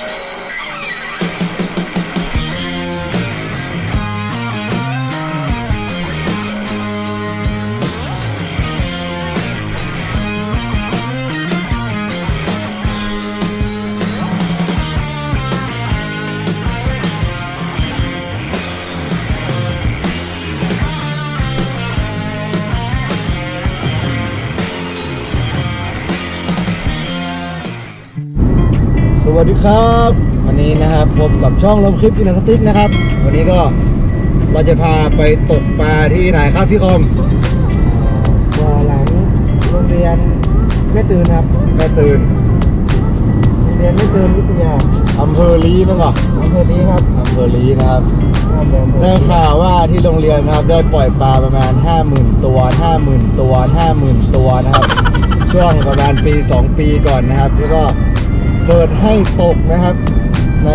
สวั ครับ วันนี้นะครับพบกับช่องลมคลิปอินสติกนะครับ วันนี้ก็เราจะพาไปตกปลาที่ไหนครับพี่คอมบ่อหลังโรงเรียนแม่ตื่นครับแม่ตื่นโรงเรียนแม่ตื่นวิทยาอำเภอลีมั้งเหรออำเภอนี้ครับอำเภอลีนะครับอำเภอเมืองได้ข่าวว่าที่โรงเรียนนะครับได้ปล่อยปลาประมาณ 50,000 ตัว 50,000 ตัว 50,000 ตัวนะครับ ช่วงประมาณปี 2 ปีก่อนนะครับแล้วก็ เปิดให้ตกนะครับ ใน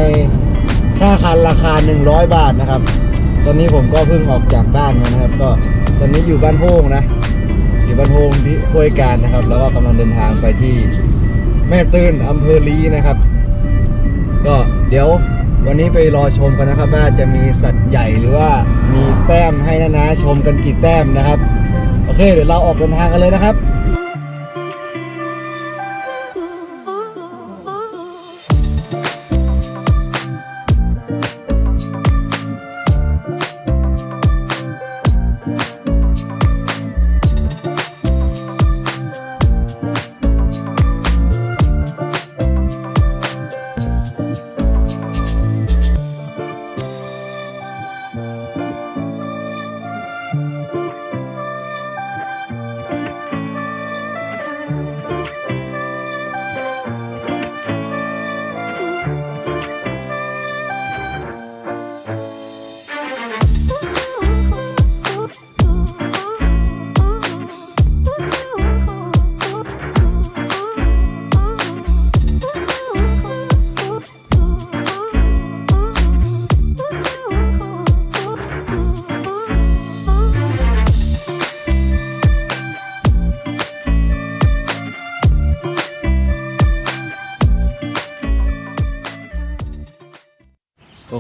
ค่าคันราคา 100 บาทนะครับ ตอนนี้ผมก็เพิ่งออกจากบ้านมานะครับ ก็ตอนนี้อยู่บ้านโฮงนะ อยู่บ้านโฮงที่ห้วยการนะครับ แล้วก็กำลังเดินทางไปที่แม่ตื่นอำเภอลีนะครับ ก็เดี๋ยววันนี้ไปรอชมกันนะครับ ว่าจะมีสัตว์ใหญ่หรือว่ามีแต้มให้นะนะชมกันกี่แต้มนะครับ โอเค เดี๋ยวเราออกเดินทางกันเลยนะครับ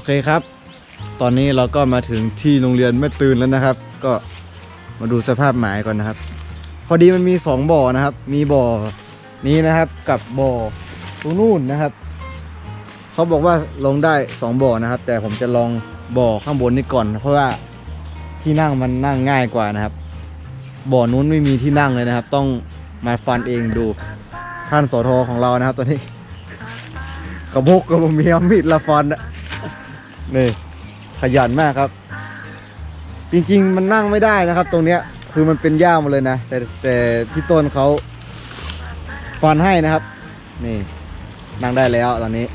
เคครับ ตอนนี้เราก็มาถึงที่โรงเรียนแม่ตื่นแล้วนะครับ ก็มาดูสภาพหมายก่อนนะครับ พอดีมันมีสองบ่อนะครับ มีบ่อนี้นะครับกับบ่อตรงนู่นนะครับ เขาบอกว่าลงได้สองบ่อนะครับ แต่ผมจะลองบ่อข้างบนนี้ก่อน เพราะว่าที่นั่งมันนั่งง่ายกว่านะครับ บ่อนู้นไม่มีที่นั่งเลยนะครับ ต้องมาฟันเองดูท่านสอทอของเรานะครับตอนนี้กระบกกระบมีเอมีดละฟันอะ นี่ขยันมากครับ จริงๆมันนั่งไม่ได้นะครับ ตรงเนี้ยคือมันเป็นหญ้าหมดเลยนะ แต่แต่พี่ต้นเขาฟันให้นะครับ นี่นั่งได้แล้วตอนนี้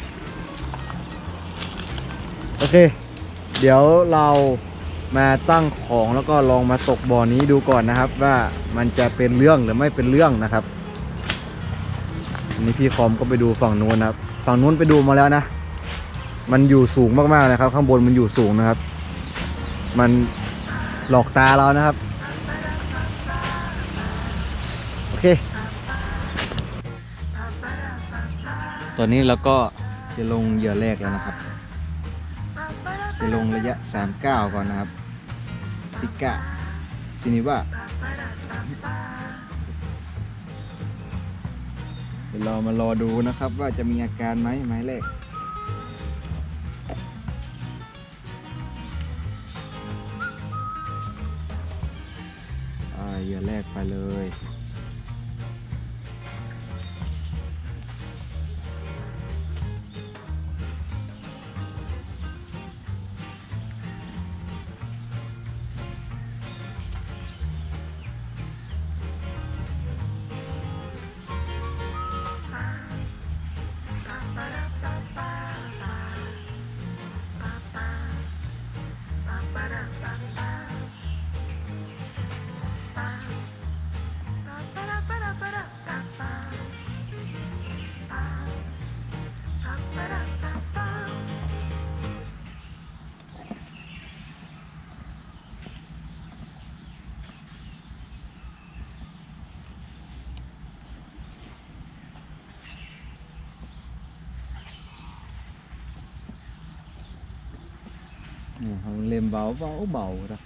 โอเค เดี๋ยวเรามาตั้งของแล้วก็ลองมาตกบ่อนี้ดูก่อนนะครับ ว่ามันจะเป็นเรื่องหรือไม่เป็นเรื่องนะครับอันนี้พี่คอมก็ไปดูฝั่งนู้นนะครับ ฝั่งนู้นไปดูมาแล้วนะ มันอยู่สูงมากๆนะครับ ข้างบนมันอยู่สูงนะครับ มันหลอกตาเรานะครับ โอเค ตอนนี้เราก็จะลงเหยื่อแรกแล้วนะครับ จะลงระยะ 39 ก่อนนะครับพิกะทีนี้ว่าเดี๋ยวเรามารอดูนะครับว่าจะมีอาการไหมไม้แรก เหยื่อแรกไปเลย นี่ของเล่มเบาเบาเบาๆนะ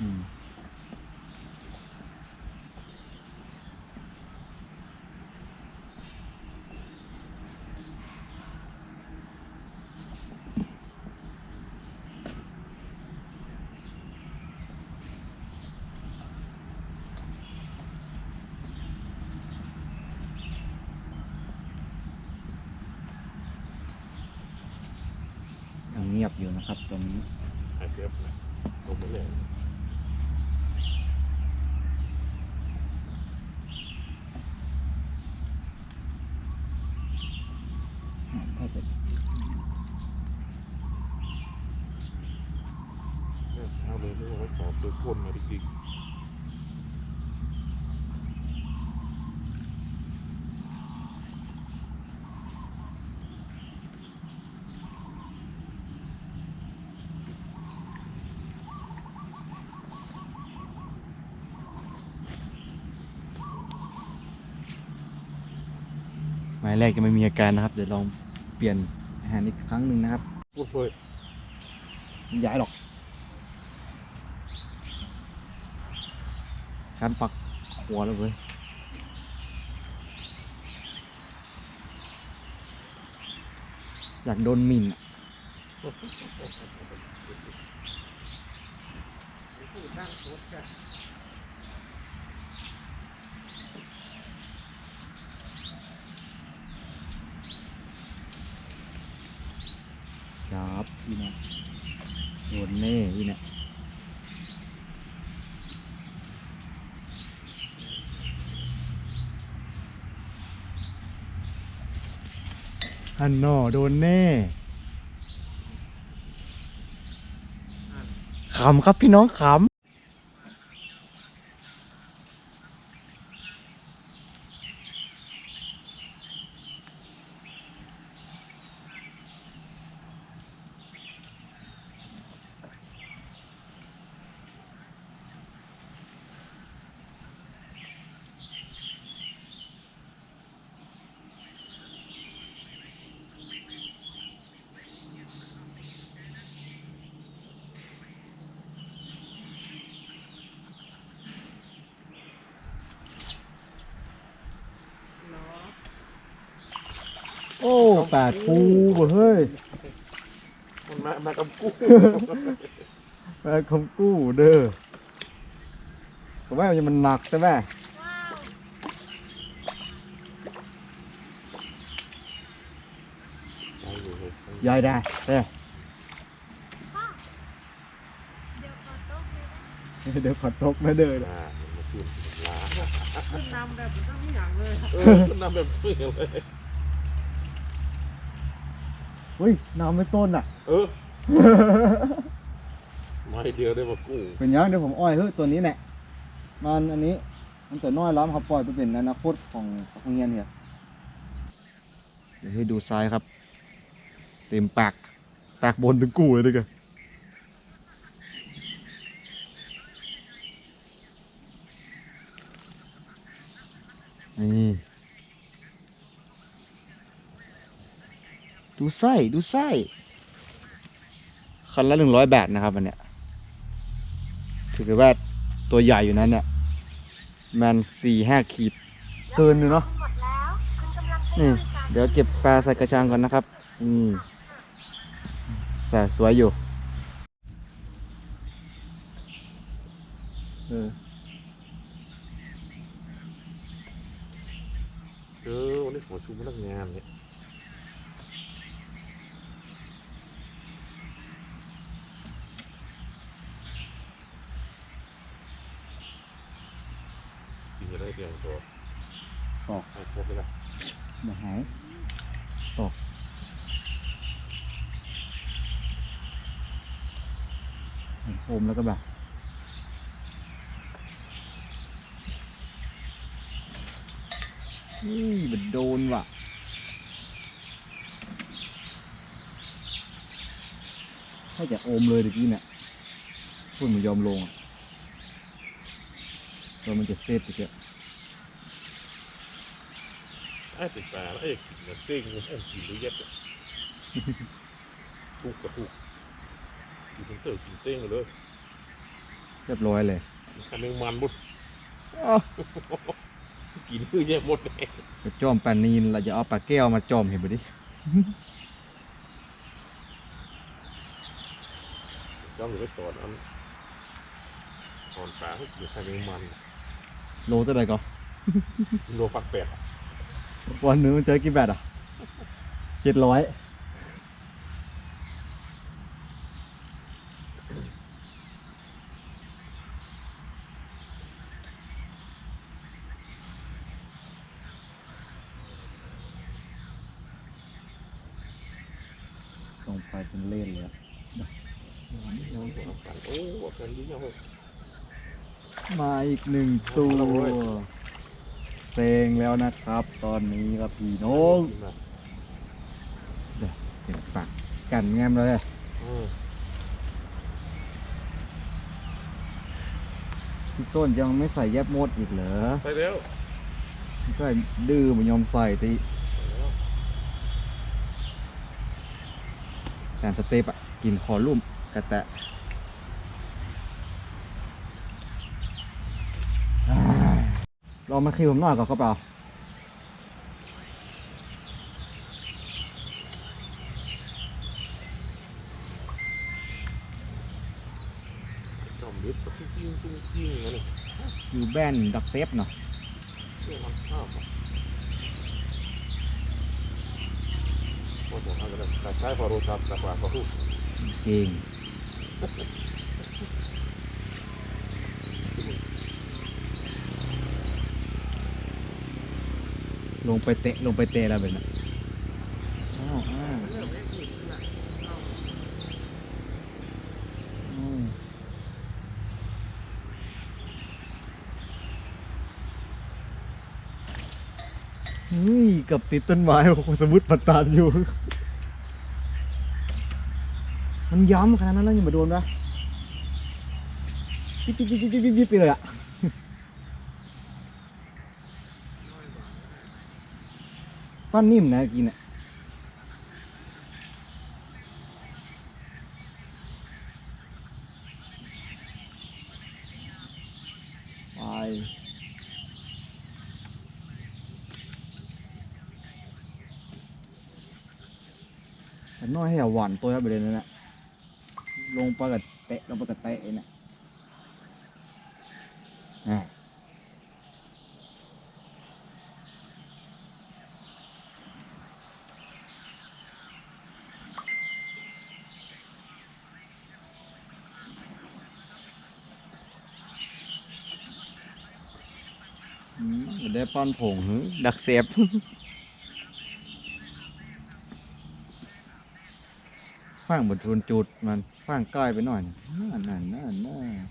อืมยังเงียบอยู่นะครับตรงนี้ หายเจ็บนะลงไปเลย ถ้าจะ เนี่ยเช้าเลย ไม่ว่าขอตัวคนมาดิกิ๊กหมายแรกจะไม่มีอาการนะครับ เดี๋ยวลองเปลี่ยนอาหารอีกครั้งหนึ่งนะครับพูดเลยไม่ย้ายหรอก การปักหัวแล้วเว้ยอยากโดนหมิ่นครับพี่นะโดนแน่พี่นะ นนอโดนแน่ขำครับพี่น้องขำ อ้แปดภูบ่เฮ้ยมันมามากับกู้แปดคำกู้เด้อก็ว่ามันหนักใช่ไหมใช่อยู่เลยยายได้เด้อเดี๋ยวขอตกนะเด้ออ่ามันมาขึ้นลาขึ้นนำแบบต้องไม่อย่างเลยเออมันนำแบบนี้เลย เฮ้ยน้ำไม่ต้นอะ เออ ไม่เดียวได้มากู้เป็นยังเดี๋ยวผมอ้อยเฮ้ยตัวนี้แหละ มันอันนี้ มันแต่น้อยล้ำเขาปล่อยไปเป็นอนาคตของของเงียนเนี่ยเดี๋ยวให้ดูซ้ายครับ เต็มปาก ปากบนถึงกูเลยด้วยกันนี่ ดูไส้ดูไส้คันละหนึ่งร้อยบาทนะครับอันเนี้ยถือว่าตัวใหญ่อยู่นั้นเนี่ยมันสี่ห้าขีดเกินอยู่เนาะนี่เดี๋ยวเก็บปลาใส่กระชังก่อนนะครับนี่ใส่สวยอยู่เออเออวันนี้ขอชูพนักงานเนี่ย เรื่องตัวออกไปแล้วะมาหายตกโอมแล้วก็แบบนี่มันโดนว่ะถ้าจะโอมเลยตะกี้เนี่ยพูดมันยอมลงอะแล้วมันจะเซฟตะเกียบ ไอ้ติดตาแล้วไอ้เหมือนเต้งเลยไอ้กินหรือเย็ดอะทุกกับทุกกินเตอร์กินเต้งเลยเรียบร้อยเลยทำเองมันหมด อ้าวกินคือแย่หมดเลยไปจอมปลานีนเราจะเอาปลาแก้วมาจอมเห็นไหมดิจ้องอยู่ไปตอนอันตอนปลาเขากินทำเองมัน โลเท่าไหร่ก็ โลฟักแปดอะ วันหนึงมันเจอกี่แบตอะเจ็ดร้อยลงไปเป็นเล่นเลยอะโอ้กันดีจังเลยมาอีกหนึ่งตัว เอาเลยเซงแล้วนะครับ ตอนนี้ครับพี่น้องกินมาเดี๋ยวเสียงปากกันแงมเลยอืมพี่ต้นยังไม่ใส่แยบมดอีกเหรอไปแล้วก็ดื้อมันยอมใส่ตีการสเต็ปอะกินคอลุ่มกระแตะอ่า ลองมาคิวผมหน่อยก่อนครับเปล่าจอมลึกแบบจริงจริงจริงนะนี่อยู่แบนดักเซฟเนาะเรื่องมันข้ามอะโอ้โหเอาไปเลยแต่ใช้พอรู้ครับแต่กว่าพอรู้เก่ง ลงไปเตะลงไปเตะแล้วแบบนั้นอ้าวอ้าวอุ้ยกับติดต้นไม้โอ้โหสมมติปัตตานอยู่ มันย้ำขนาดนั้นแล้วยังมาโดนปะปิ๊บปิ๊บปิ๊บปิ๊บปิ๊บปิ๊บไปเลยอะ ฟันนิ่มนะกินอะไปน้อยให้หวานตัวครับประเด็นนั้นะลงไปกับเตะลงไปกับเตะเนี่ยอะอืมบ่ ได้ป้อนผงหึดักเซฟขว้างบนทุนจุดมันขว้างใกล้ไปหน่อยนั่นนั่นนั่นนั่น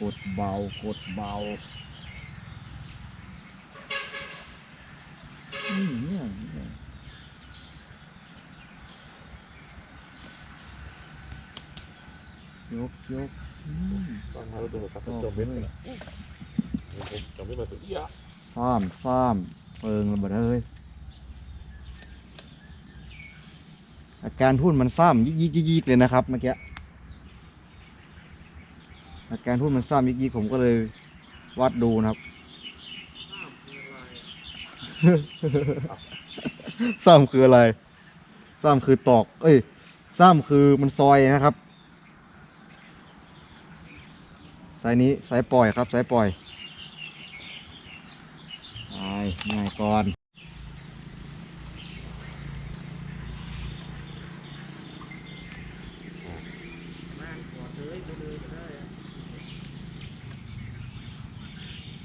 กดเบากดเบานี่เนี่ยเนี่ย ยกยกอืมตอนมาเราตัวกับจอมเบ็ดนะจอมเบ็ดมาตัวเอี้ยฟ้ามฟ้ามเปิงระเบิดเฮ้ยอาการทุ่นมันซ้ำยิกยิกยิกยิกเลยนะครับเมื่อกี้อาการทุ่นมันซ้ำยิกยิกผมก็เลยวัดดูนะครับซ้ำคืออะไรซ้ำคือตอก เอ้ยซ้ำคือมันซอยนะครับ สายนี้สายปล่อยครับสายปล่อยไปง่ายก่อน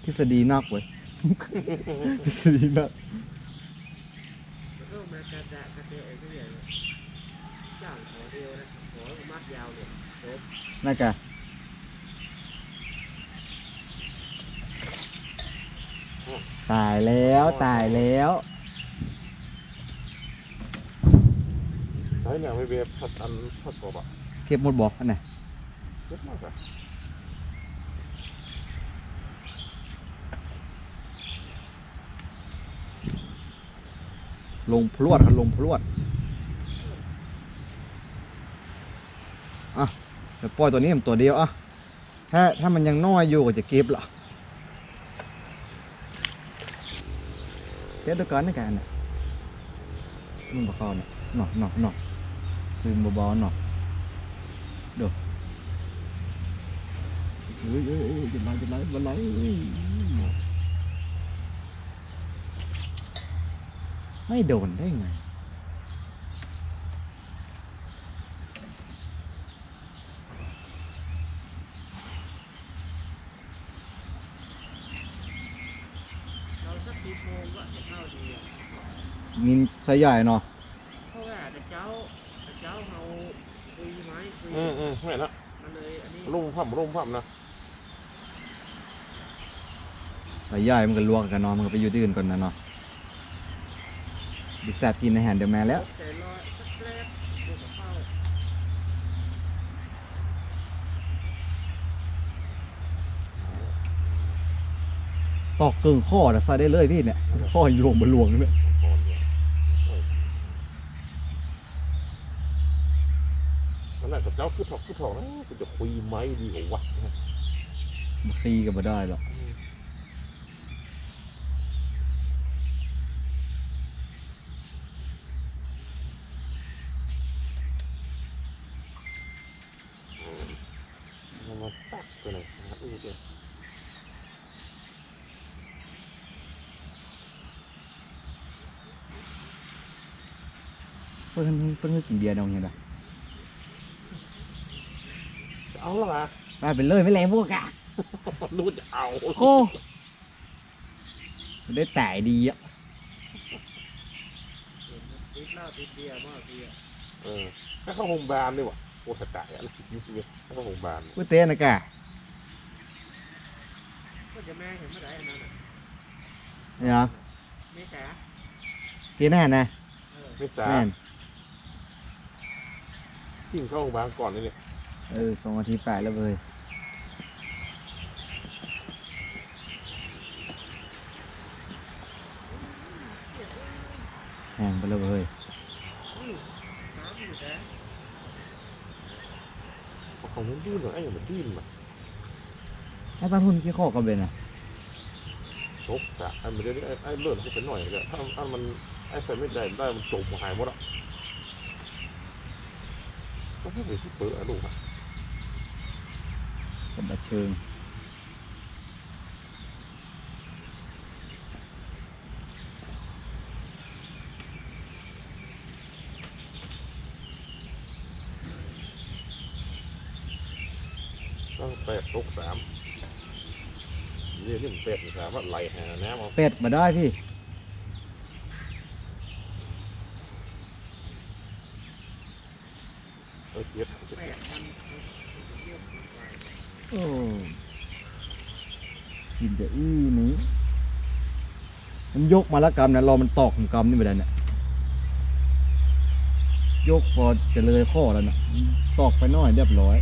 ทฤษฎีนักเว้ยทฤษฎีนักเออมากระดะกระเตะก็อย่างจ้างขอเดียวนะขอมัดยาวเนี่ยจบน่าจะ ตายแล้วตายแล้วใช้เนี่ยไม่เบียพัดอันพัดกบอะเก็บหมดบอกอันไหนเยอะมากอะลงพรวดครับลงพรวดอะเดี๋ยวปล่อยตัวนี้มันตัวเดียวอะถ้าถ้ามันยังน้อยอยู่ก็จะเก็บละเก็บด้วยกันนะกันน่ะมันบอกเขาเนี่ยหนอ หนอหนอซึมเบาๆหนอเดี๋ยวเฮ้ยเฮ้ยเฮ้ยจะไหลจะไหลจะไหลไม่โดนได้ไง เราสักสิบโมงก็จะเข้าดีอะ งินไซส์ใหญ่เนาะเพราะว่าแต่เจ้าแต่เจ้าเราคุยไหมคุยอืมอืมไม่นะมันเลยอันนี้รุ่มพั่มรุ่มพั่มนะไซส์ใหญ่มันก็ลวกกันเนาะมันก็ไปอยู่ที่อื่นก่อนนะเนาะดิแซบกินอาหารเดี๋ยวแม่แล้วแต่รอสักแรกเดี๋ยวจะเข้าตอกกึ่งข้อแต่ใส่ได้เลยพี่เนี่ยข้อยวงบนหลวงเนี่ยก่อนเนี่ยโอ้ยนั่นแหละกับเจ้า คือถอกคือถอกนะกูจะคุยไหมดีกว่าวะมาคีกันมาได้หรอกมันมาตักไปเลยนะอือเดียวเพิ่นเพิ่นกินเบียร์ดองอย่างไร เอาและล่ะไปเป็นเลยไม่แรงพวกกะรู้จะเอาโอ้ได้แต่ดีอะติดเหล้าติดเบียร์มากเบียร์เออให้เข้าโรงพยาบาลดีกว่าโอ้สกายอะนี่สิให้เข้าโรงพยาบาลกูเต้นนะกะก็จะแม่เห็นเมื่อไหร่อันนั้นอะเนี่ยไม่แก่กินอาหารนะเออไม่จ้าแม่นชิ่งเข้าโรงพยาบาลก่อนนี่เลยเออสองอาทิตย์ไปแล้วเลยแห้งไปแล้วเลยอืมน้ำอยู่แต่เขาไม่ดิ้นหรอกไอ้อย่างมันดิ้นมาไอ้ป้าทุนกี่ข้อกันเป็นอะตกกะไอ้มันเดี๋ยวนี้ไอ้ไอ้เลือดเขาเป็นหน่อยเลยถ้าถ้ามันไอ้ใส่ไม่ได้ได้มันจมหายหมดอะก็ไม่ได้ที่เปิดอะลูกอะ กับบัดเชิงต้องแปดตกสามเรียกนี่มันแปดสามว่าไหลหาน้ำเอา เป็ดมาได้พี่ เออเจ็ดเจ็ด แปดพันเยี่ยมไป โอ้กินแต่อี้นี้มัน ยกมาละกรรมนะรอมันตอกของกำนี่ไปแล้วเนี่ยยกพอจะเลยข้อแล้วนะตอกไปน้อยเรียบร้อย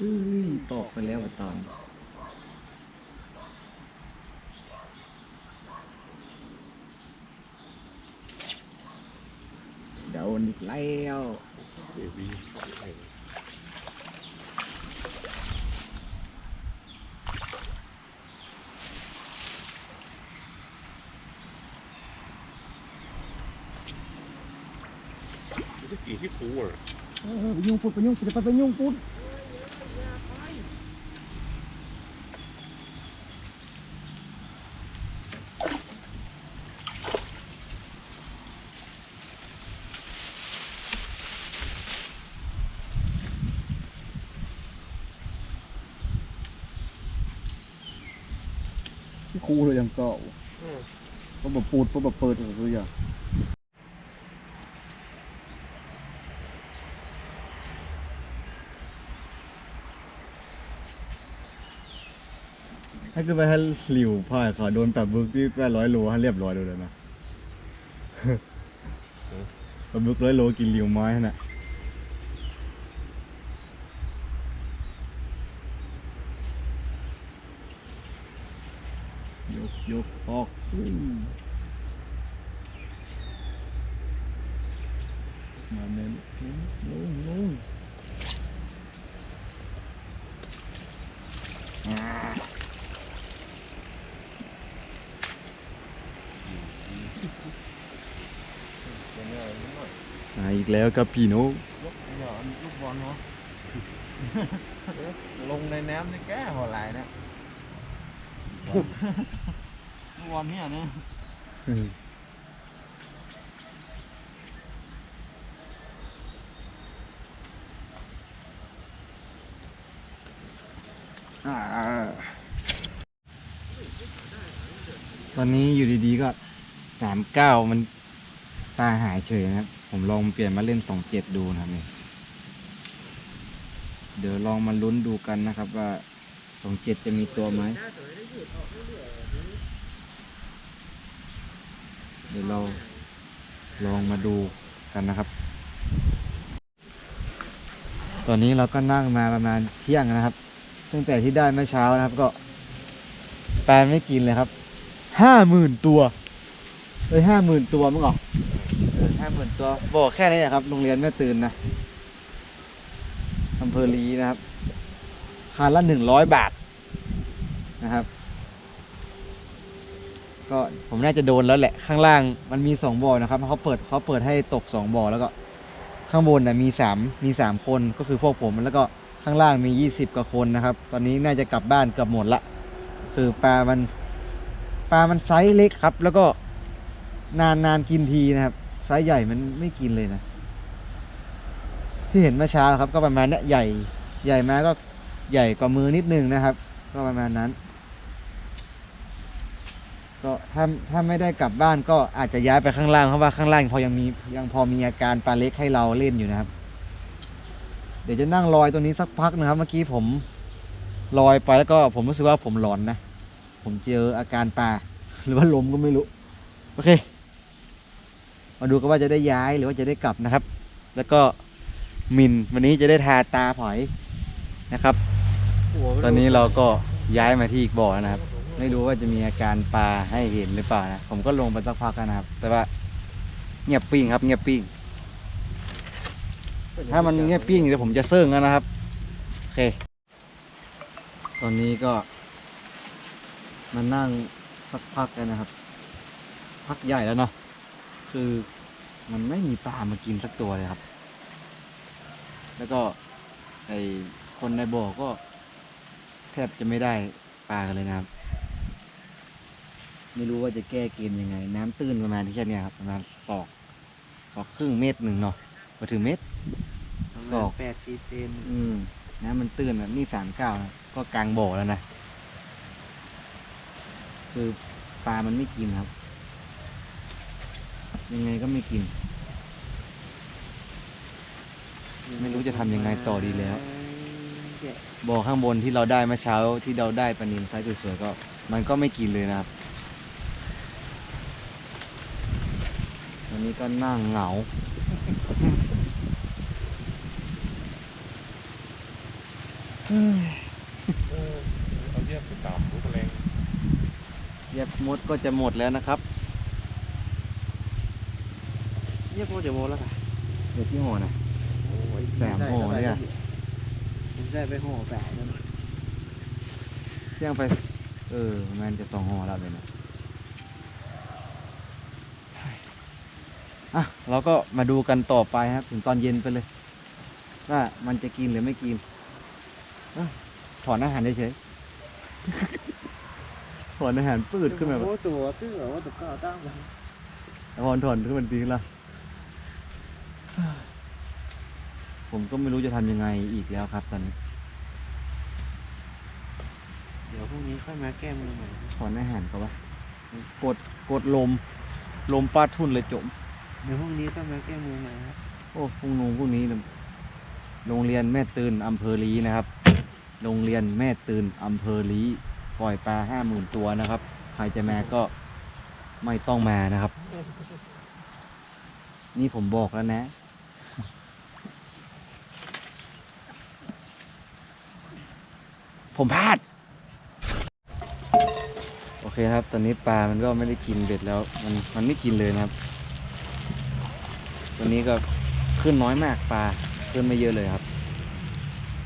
อุ้ยตอกไปแล้วตอนโดนอีกแล้วเอวีไอ้ไม่ได้กี่ที่ปูอะเออไปยุ่งปุ๊ดไปยุ่งจะไปไปยุ่งปุ๊ด ครูเลยยังเก่าเพราะแบบปูดเพราะแบบเปิดอะไรตัวอย่างถ้าคือไปให้หลิวพ่อยเขาโดนปรับบึกที่แปดร้อยโลให้เรียบร้อยเลยนะปรับบึกร้อยโลกินหลิวไม้น่ะยกยกออกอุ้ย มาเน้นลงลงอ่ามาอีกแล้วกับพี่โนหยอดลูกบอลเนาะลงในน้ำในแก้หัวไหลนะ ลูกบอลเนี่ยนะอ่าตอนนี้อยู่ดีๆก็สามเก้ามันตาหายเฉยนะครับ ผมลองเปลี่ยนมาเล่นสองเจ็ดดูนะครับนี่เดี๋ยวลองมาลุ้นดูกันนะครับว่าสองเจ็ดจะมีตัวไหม เดี๋ยวเราลองมาดูกันนะครับ ตอนนี้เราก็นั่งมาประมาณเที่ยงนะครับ ตั้งแต่ที่ได้เมื่อเช้านะครับก็แปลไม่กินเลยครับห้าหมื่นตัวเลยห้าหมื่นตัวมั้งเหรอห้าหมื่นตัวบอกแค่นี้นะครับโรงเรียนแม่ตื่นนะอำเภอลีนะครับคันละหนึ่งร้อยบาทนะครับ ก็ผมน่าจะโดนแล้วแหละข้างล่างมันมีสองบ่อนะครับเขาเปิดเขาเปิดให้ตกสองบ่อแล้วก็ข้างบนนะมีสามมีสามคนก็คือพวกผมแล้วก็ข้างล่างมียี่สิบกว่าคนนะครับ ตอนนี้น่าจะกลับบ้านเกือบหมดละ คือปลามันปลามันไซส์เล็กครับ แล้วก็นานนานกินทีนะครับไซส์ใหญ่มันไม่กินเลยนะ ที่เห็นเมื่อเช้าครับ ก็ประมาณเนี้ยใหญ่ ใหญ่มาก็ใหญ่กว่ามือนิดนึงนะครับ ก็ประมาณนั้น ก็ถ้าถ้าไม่ได้กลับบ้านก็อาจจะย้ายไปข้างล่างเพราะว่าข้างล่างพอยังมียังพอมีอาการปลาเล็กให้เราเล่นอยู่นะครับ เดี๋ยวจะนั่งลอยตรงนี้สักพักนะครับ เมื่อกี้ผมลอยไปแล้วก็ผมรู้สึกว่าผมหลอนนะ ผมเจออาการปลาหรือว่าลมก็ไม่รู้ โอเค มาดูกันว่าจะได้ย้ายหรือว่าจะได้กลับนะครับ แล้วก็มินวันนี้จะได้ทาตาผอยนะครับ ตอนนี้เราก็ย้ายมาที่อีกบ่อแล้วนะครับ ไม่รู้ว่าจะมีอาการปลาให้เห็นหรือเปล่านะ ผมก็ลงไปสักพักนะครับ แต่ว่าเงียบปิ้งครับ เงียบปิ้ง ถ้ามันเงียบปิ้งเดี๋ยวผมจะเซิ่งแล้วนะครับ โอเค ตอนนี้ก็มานั่งสักพักแล้วนะครับ พักใหญ่แล้วเนาะ คือมันไม่มีปลามากินสักตัวเลยครับ แล้วก็ไอคนในบ่อก็แทบจะไม่ได้ปลากันเลยนะครับ ไม่รู้ว่าจะแก้เกมยังไง น้ำตื้นประมาณที่แค่เนี้ยครับประมาณศอกศอกครึ่งเมตรหนึ่งเนาะมาถึงเมตรศอกแปดสี่เซนอืมน้ำมันตื้นแบบนี่สามเก้านะก็กลางบ่อแล้วนะคือปลามันไม่กินครับ ยังไงก็ไม่กิน ไม่รู้จะทำยังไงต่อดีแล้วบ่อข้างบนที่เราได้เมื่อเช้าที่เราได้ปลานิลไซส์สวยๆก็ มันก็ไม่กินเลยนะครับันนี้ก็นั่งเหงา เอาเยี่ยมตามหมูแมลงเย็บมดก็จะหมดแล้วนะครับ เย็บมดจะหมดแล้วค่ะเดี๋ยวที่โหนะแสบโหเนี่ยผมได้ไปโห่แปะแล้วนเสี่ยงไป เออ แมนจะสองหอแล้วเลยนะ เราก็มาดูกันต่อไปครับ ถึงตอนเย็นไปเลย ว่ามันจะกินหรือไม่กินอะถอนอาหารเฉยๆ ถอนอาหารปืดขึ้นมาแบบโอ้ตัวตื้อเหรอว่าตัวก็ตั้งไปถอนถอนขึ้นมาดีละผมก็ไม่รู้จะทำยังไงอีกแล้วครับ ตอนนี้ เดี๋ยวพรุ่งนี้ค่อยมาแก้มือใหม่ ถอนอาหารเขาวะกดกดลม ลมปาดทุ่นเลยจม เดี๋ยวพรุ่งนี้ค่อยมาแก้มือใหม่ครับโอ้พรุ่งนู้นพรุ่งนี้โรงเรียนแม่ตื่นอำเภอลีนะครับ โรงเรียนแม่ตื่นอำเภอลีปล่อยปลาห้าหมื่นตัวนะครับ ใครจะมาก็ไม่ต้องมานะครับ นี่ผมบอกแล้วนะ ผมพลาด โอเคครับ ตอนนี้ปลามันก็ไม่ได้กินเบ็ดแล้ว มันมันไม่กินเลยนะครับ วันนี้ก็ขึ้นน้อยมากปลาขึ้นไม่เยอะเลยครับ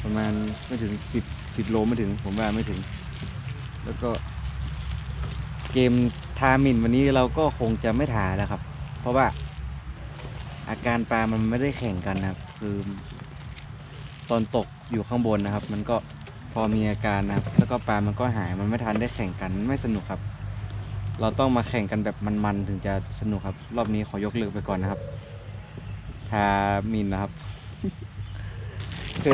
ประมาณไม่ถึงสิบสิบโลไม่ถึง ผมว่าไม่ถึง แล้วก็ เกมทามินวันนี้เราก็คงจะไม่ถ่ายแล้วครับ เพราะว่า อาการปลามันไม่ได้แข่งกันนะครับ คือตอนตกอยู่ข้างบนนะครับ มันก็พอมีอาการนะครับ แล้วก็ปลามันก็หายมันไม่ทันได้แข่งกันไม่สนุกครับ เราต้องมาแข่งกันแบบมันๆถึงจะสนุกครับ รอบนี้ขอยกเลิกไปก่อนนะครับ ทามินนะครับเดี๋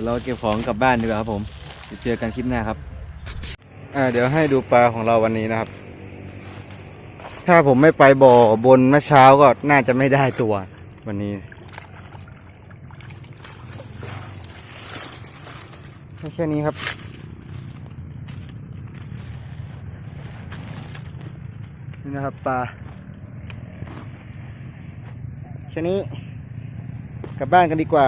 ยวเราเก็บของกลับบ้านดีกว่าครับผมเจอกันคลิปหน้าครับ อ่า เดี๋ยวให้ดูปลาของเราวันนี้นะครับ ถ้าผมไม่ไปบ่อบนเมื่อเช้าก็น่าจะไม่ได้ตัววันนี้แค่นี้ครับ นี่นะครับปลา แค่นี้ กลับบ้านกันดีกว่า